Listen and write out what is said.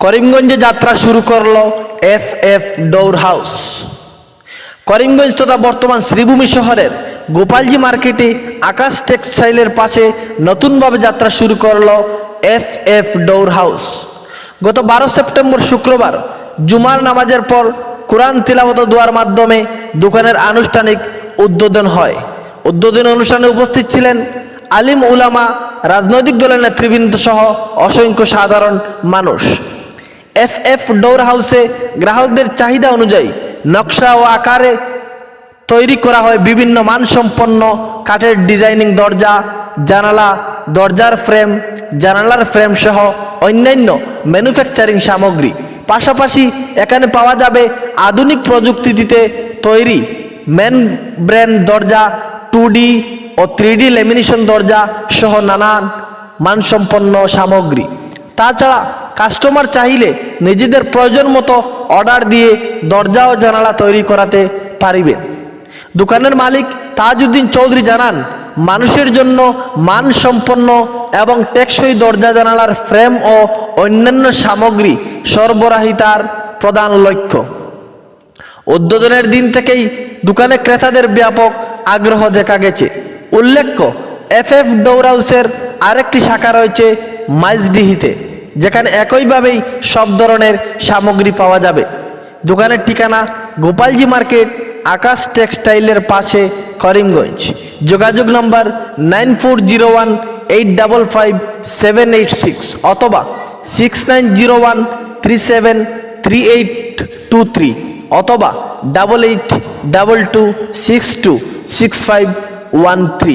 করিমগঞ্জে যাত্রা শুরু করল F F door house. Karimganj তথা বর্তমান শ্রীভূমি শহরের গোপালজি মার্কেটে আকাশ টেক্সটাইলের পাশে নতুনভাবে যাত্রা শুরু করল এফ এফ দৌড় হাউস। গত বারো সেপ্টেম্বর শুক্রবার জুমার নামাজের পর কোরআন তিলাবত দোয়ার মাধ্যমে দোকানের আনুষ্ঠানিক উদ্বোধন হয়। উদ্বোধন অনুষ্ঠানে উপস্থিত ছিলেন আলিম উলামা, রাজনৈতিক দলের নেতৃবৃন্দ সহ অসংখ্য সাধারণ মানুষ। এফ এফ ডোর হাউসে গ্রাহকদের চাহিদা অনুযায়ী নকশা ও আকারে তৈরি করা হয় বিভিন্ন মানসম্পন্ন কাঠের ডিজাইনিং দরজা, জানালা, দরজার ফ্রেম, জানালার ফ্রেম সহ অন্যান্য ম্যানুফ্যাকচারিং সামগ্রী। পাশাপাশি এখানে পাওয়া যাবে আধুনিক প্রযুক্তিতে তৈরি ম্যান ব্র্যান্ড দরজা, টু ও থ্রি ডি লেমিনেশন দরজা সহ নানান মানসম্পন্ন সামগ্রী। তাছাড়া কাস্টমার চাইলে নিজেদের প্রয়োজন মতো অর্ডার দিয়ে দরজা ও জানালা তৈরি করাতে পারিবেন। দোকানের মালিক তাজউদ্দিন চৌধুরী জানান, মানুষের জন্য মানসম্পন্ন এবং টেকসই দরজা জানালার ফ্রেম ও অন্যান্য সামগ্রী সরবরাহিতার প্রধান লক্ষ্য। উদ্বোধনের দিন থেকেই দোকানে ক্রেতাদের ব্যাপক আগ্রহ দেখা গেছে। উল্লেখ্য এফ এফ ডৌরাউসের আরেকটি শাখা রয়েছে মাইজডিহিতে। যেখানে একইভাবেই সব ধরনের সামগ্রী পাওয়া যাবে। দোকানের ঠিকানা গোপালজি মার্কেট, আকাশ টেক্সটাইলের পাশে করিমগঞ্জ। যোগাযোগ number nine four zero one, eight double five, seven eight six অথবা six nine zero one, three seven, three eight, two three অথবা double eight, double two, six two, six five, one three.